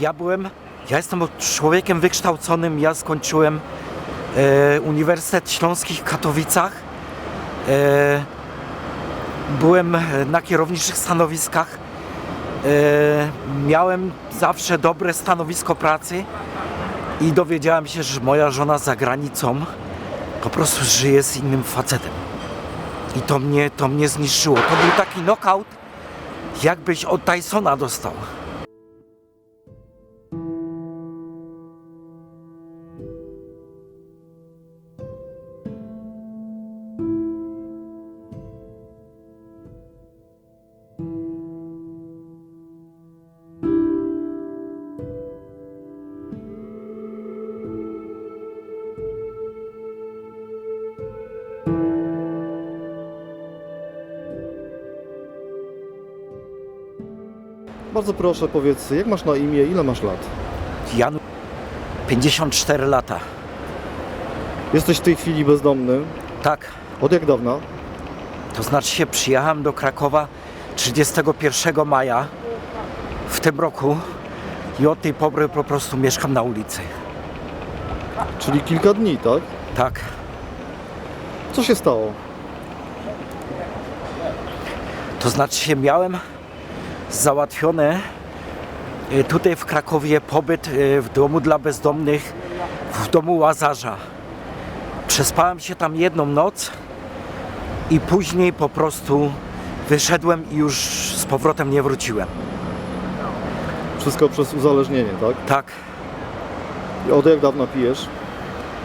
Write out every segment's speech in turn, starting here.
ja byłem, ja jestem człowiekiem wykształconym, ja skończyłem e, Uniwersytet Śląski w Katowicach. E, byłem na kierowniczych stanowiskach. E, miałem zawsze dobre stanowisko pracy i dowiedziałem się, że moja żona za granicą po prostu żyje z innym facetem. I to mnie, to mnie zniszczyło. To był taki knockout, jakbyś od Tysona dostał. Bardzo proszę, powiedz, jak masz na imię, ile masz lat? Jan 54 lata. Jesteś w tej chwili bezdomny. Tak, Od jak dawna? to znaczy się przyjechałem do Krakowa 31 maja w tym roku i od tej pory po prostu mieszkam na ulicy. Czyli kilka dni, tak? Tak. Co się stało? To znaczy się miałem załatwione y, tutaj w Krakowie pobyt y, w domu dla bezdomnych w domu Łazarza. Przespałem się tam jedną noc i później po prostu wyszedłem i już z powrotem nie wróciłem. Wszystko przez uzależnienie, tak? Tak, I od jak dawna pijesz?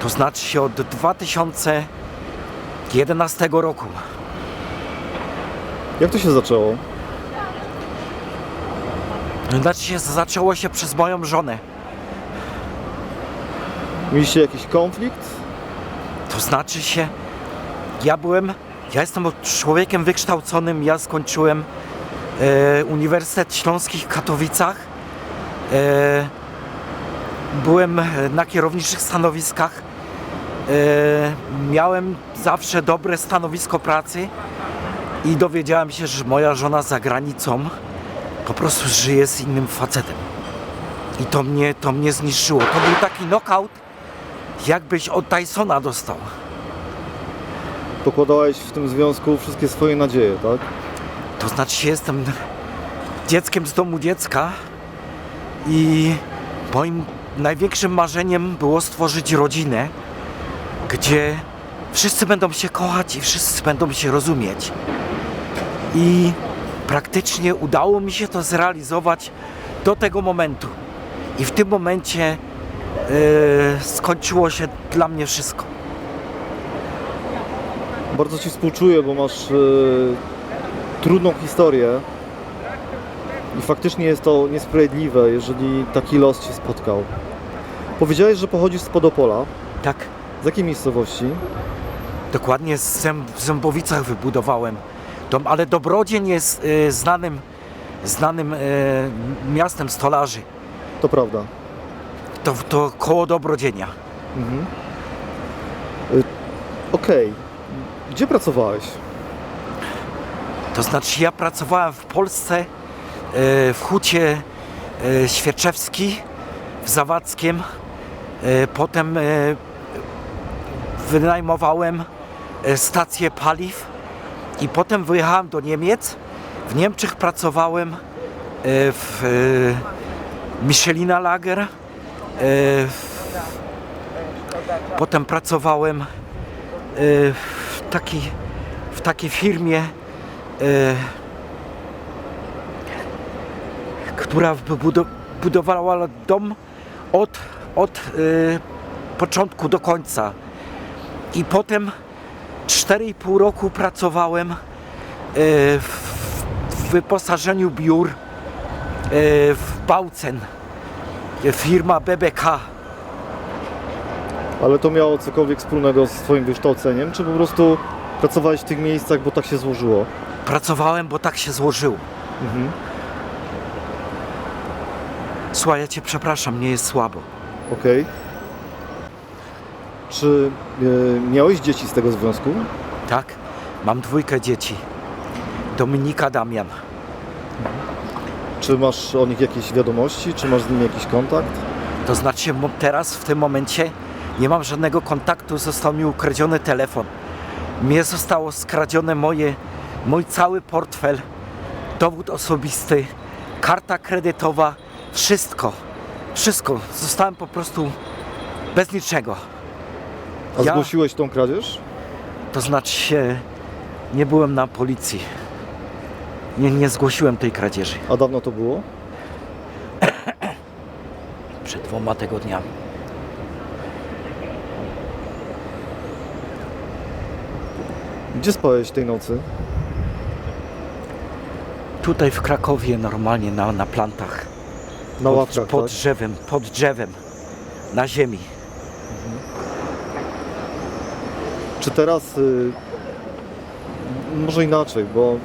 to znaczy się od 2011 roku. Jak to się zaczęło? Znaczy się zaczęło się przez moją żonę. Mieliście jakiś konflikt? To znaczy się, ja byłem, ja jestem człowiekiem wykształconym, ja skończyłem e, Uniwersytet Śląski w Katowicach. E, byłem na kierowniczych stanowiskach. E, miałem zawsze dobre stanowisko pracy i dowiedziałem się, że moja żona za granicą po prostu żyje z innym facetem. I to mnie, to mnie zniszczyło. To był taki knockout, jakbyś od Tysona dostał. Pokładałeś w tym związku wszystkie swoje nadzieje, tak? To znaczy jestem dzieckiem z domu dziecka i moim największym marzeniem było stworzyć rodzinę, gdzie wszyscy będą się kochać i wszyscy będą się rozumieć. I praktycznie udało mi się to zrealizować do tego momentu. I w tym momencie e, skończyło się dla mnie wszystko. Bardzo Ci współczuję, bo masz e, trudną historię. I faktycznie jest to niesprawiedliwe, jeżeli taki los Cię spotkał. Powiedziałeś, że pochodzisz z Podopola. Tak. Z jakiej miejscowości? Dokładnie z Zęb, w Zębowicach wybudowałem ale Dobrodzień jest e, znanym, znanym e, miastem stolarzy. To prawda. To, to koło Dobrodzienia. Mhm. Y, Okej. Gdzie pracowałeś? To znaczy ja pracowałem w Polsce w hucie Świerczewski w Zawadzkiem. Potem wynajmowałem stację paliw i potem wyjechałem do Niemiec. W Niemczech pracowałem e, w e, Michelina Lager. E, potem pracowałem w takiej, w takiej firmie, która budowała dom od, od początku do końca. I potem 4,5 roku pracowałem e, w, wyposażeniu biur e, w Bautzen. E, Firma BBK. Ale to miało cokolwiek wspólnego z Twoim wykształceniem, czy po prostu pracowałeś w tych miejscach, bo tak się złożyło? Pracowałem, bo tak się złożyło. Mhm. Słuchaj, ja cię przepraszam, nie jest słabo. Okej. Czy y, miałeś dzieci z tego związku? Tak? Mam dwójkę dzieci. Dominika, Damian. Czy masz o nich jakieś wiadomości? Czy masz z nimi jakiś kontakt? To znaczy teraz w tym momencie nie mam żadnego kontaktu, został mi ukradziony telefon. Mnie zostało skradzione moje, mój cały portfel, dowód osobisty, karta kredytowa, wszystko. Wszystko. Zostałem po prostu bez niczego. A Ja- zgłosiłeś tą kradzież? To znaczy nie byłem na policji. Nie, nie zgłosiłem tej kradzieży A dawno to było? przed dwoma tygodniami. Gdzie spałeś tej nocy? Tutaj w Krakowie normalnie na, na plantach. Na pod, ławkach, pod tak? drzewem, pod drzewem, na ziemi. Czy teraz, y, może inaczej, bo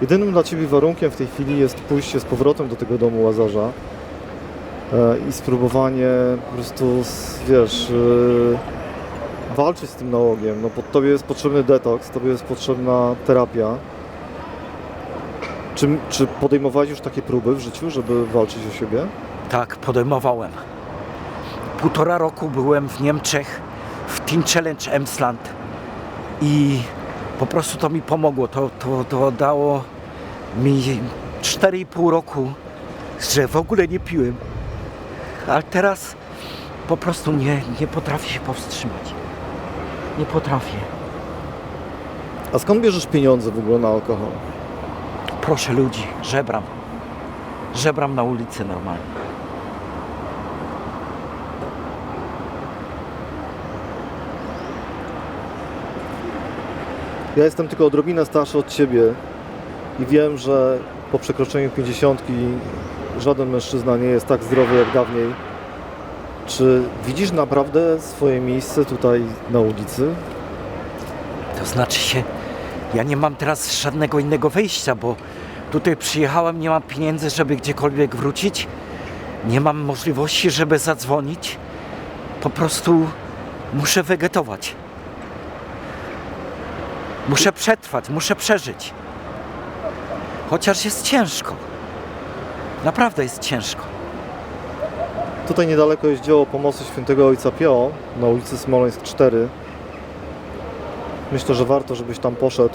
jedynym dla Ciebie warunkiem w tej chwili jest pójście z powrotem do tego domu Łazarza e, i spróbowanie po prostu, wiesz, y, walczyć z tym nałogiem. No pod Tobie jest potrzebny detoks, Tobie jest potrzebna terapia. Czy, czy podejmowałeś już takie próby w życiu, żeby walczyć o siebie? Tak, podejmowałem. Półtora roku byłem w Niemczech w Teen Challenge Emsland i po prostu to mi pomogło. To, to, to dało mi 4,5 roku, że w ogóle nie piłem. Ale teraz po prostu nie, nie potrafię się powstrzymać. Nie potrafię. A skąd bierzesz pieniądze w ogóle na alkohol? Proszę ludzi, żebram. Żebram na ulicy normalnie. Ja jestem tylko odrobinę starszy od Ciebie i wiem, że po przekroczeniu 50 żaden mężczyzna nie jest tak zdrowy jak dawniej. Czy widzisz naprawdę swoje miejsce tutaj na ulicy? To znaczy się, ja nie mam teraz żadnego innego wyjścia, bo tutaj przyjechałem, nie mam pieniędzy, żeby gdziekolwiek wrócić. Nie mam możliwości, żeby zadzwonić. Po prostu muszę wegetować. Muszę przetrwać, muszę przeżyć. Chociaż jest ciężko. Naprawdę jest ciężko. Tutaj niedaleko jest dzieło pomocy świętego ojca Pio na ulicy Smoleńsk 4. Myślę, że warto, żebyś tam poszedł.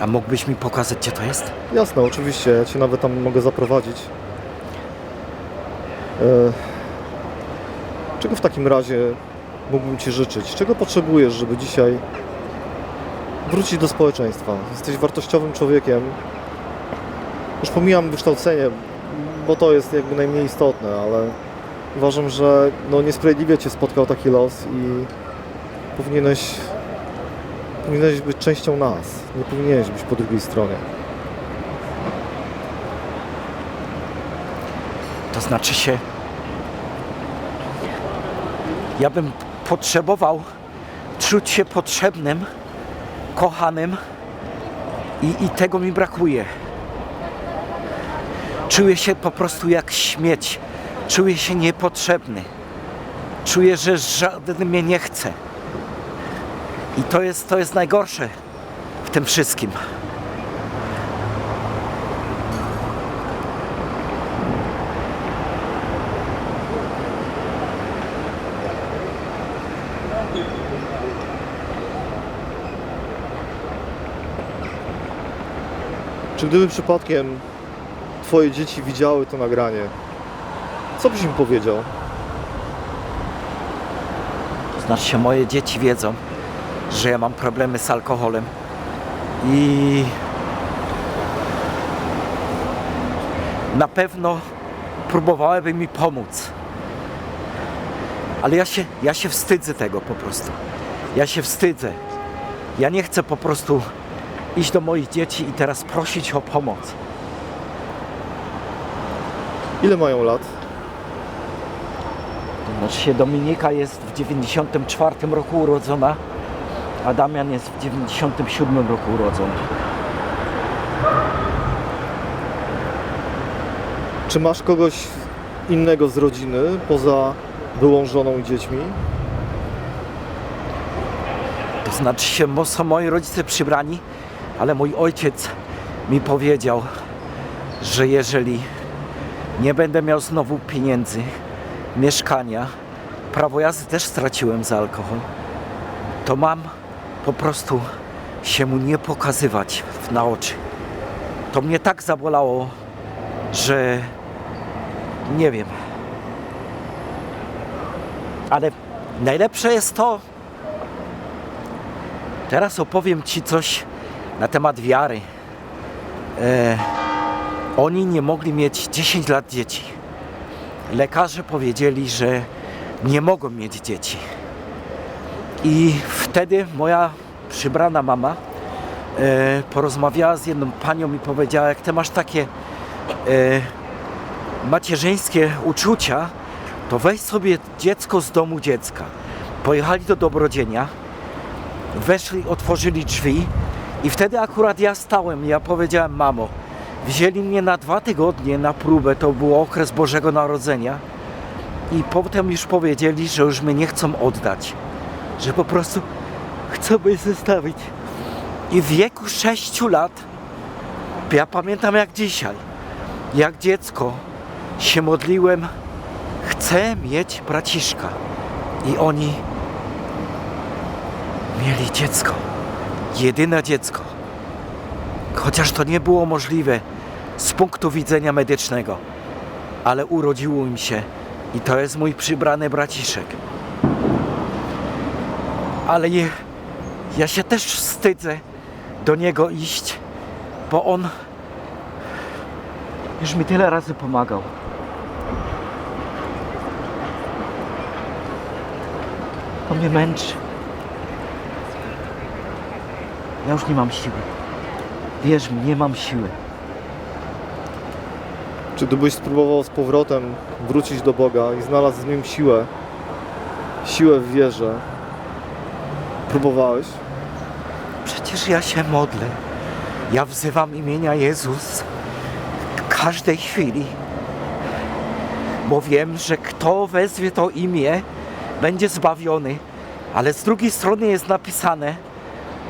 A mógłbyś mi pokazać, gdzie to jest? Jasne, oczywiście, ja Cię nawet tam mogę zaprowadzić. E, czego w takim razie mógłbym Ci życzyć? Czego potrzebujesz, żeby dzisiaj wrócić do społeczeństwa? Jesteś wartościowym człowiekiem. Już pomijam wykształcenie, bo to jest jakby najmniej istotne, ale uważam, że no niesprawiedliwie Cię spotkał taki los i powinieneś, powinieneś być częścią nas. Nie powinieneś być po drugiej stronie. To znaczy się, ja bym potrzebował czuć się potrzebnym, kochanym i, i tego mi brakuje. Czuję się po prostu jak śmieć. Czuję się niepotrzebny. Czuję, że żaden mnie nie chce. I to jest, to jest najgorsze w tym wszystkim. Czy gdyby przypadkiem Twoje dzieci widziały to nagranie, co byś im powiedział? Znaczy moje dzieci wiedzą, że ja mam problemy z alkoholem i na pewno próbowałyby mi pomóc. Ale ja się, ja się wstydzę tego po prostu. Ja się wstydzę. Ja nie chcę po prostu iść do moich dzieci i teraz prosić o pomoc. Ile mają lat? To znaczy się Dominika jest w 94 roku urodzona, a Damian jest w 97 roku urodzony. Czy masz kogoś innego z rodziny poza byłą żoną i dziećmi? To znaczy się, są moi rodzice przybrani, ale mój ojciec mi powiedział, że jeżeli nie będę miał znowu pieniędzy, mieszkania, prawo jazdy też straciłem za alkohol, to mam po prostu się mu nie pokazywać na oczy. To mnie tak zabolało, że nie wiem. Ale najlepsze jest to, teraz opowiem Ci coś na temat wiary. E, oni nie mogli mieć 10 lat dzieci. Lekarze powiedzieli, że nie mogą mieć dzieci. I wtedy moja przybrana mama e, porozmawiała z jedną panią i powiedziała, jak ty masz takie e, macierzyńskie uczucia, to weź sobie dziecko z domu dziecka. Pojechali do Dobrodzienia, weszli, otworzyli drzwi i wtedy akurat ja stałem ja powiedziałem, mamo, wzięli mnie na dwa tygodnie na próbę, to był okres Bożego Narodzenia i potem już powiedzieli, że już mnie nie chcą oddać, że po prostu chcą mnie zostawić. I w wieku 6 lat, ja pamiętam jak dzisiaj, jak dziecko się modliłem, chcę mieć braciszka. I oni mieli dziecko. Jedyne dziecko. Chociaż to nie było możliwe z punktu widzenia medycznego, ale urodziło im się i to jest mój przybrany braciszek. Ale je, ja się też wstydzę do niego iść, bo on już mi tyle razy pomagał. To mnie męczy. Ja już nie mam siły. Wierz mi, nie mam siły. Czy gdybyś spróbował z powrotem wrócić do Boga i znalazł w nim siłę, siłę w wierze, próbowałeś? Przecież ja się modlę. Ja wzywam imienia Jezus w każdej chwili. Bo wiem, że kto wezwie to imię, będzie zbawiony. Ale z drugiej strony jest napisane,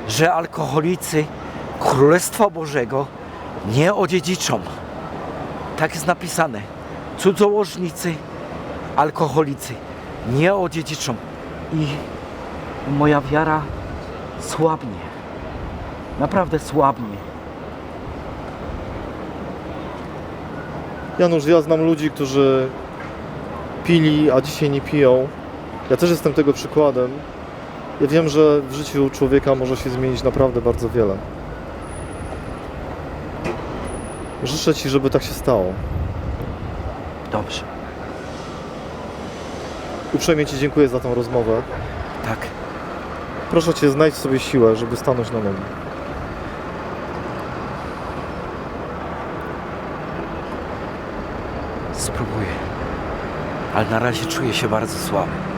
że alkoholicy Królestwa Bożego nie odziedziczą. Tak jest napisane. Cudzołożnicy, alkoholicy nie odziedziczą. I moja wiara słabnie. Naprawdę słabnie. Janusz, ja znam ludzi, którzy pili, a dzisiaj nie piją. Ja też jestem tego przykładem. Ja wiem, że w życiu człowieka może się zmienić naprawdę bardzo wiele. Życzę Ci, żeby tak się stało. Dobrze, Uprzejmie Ci dziękuję za tą rozmowę. tak. Proszę Cię, znajdź sobie siłę, żeby stanąć na nogi. Spróbuję. Ale na razie czuję się bardzo słaby.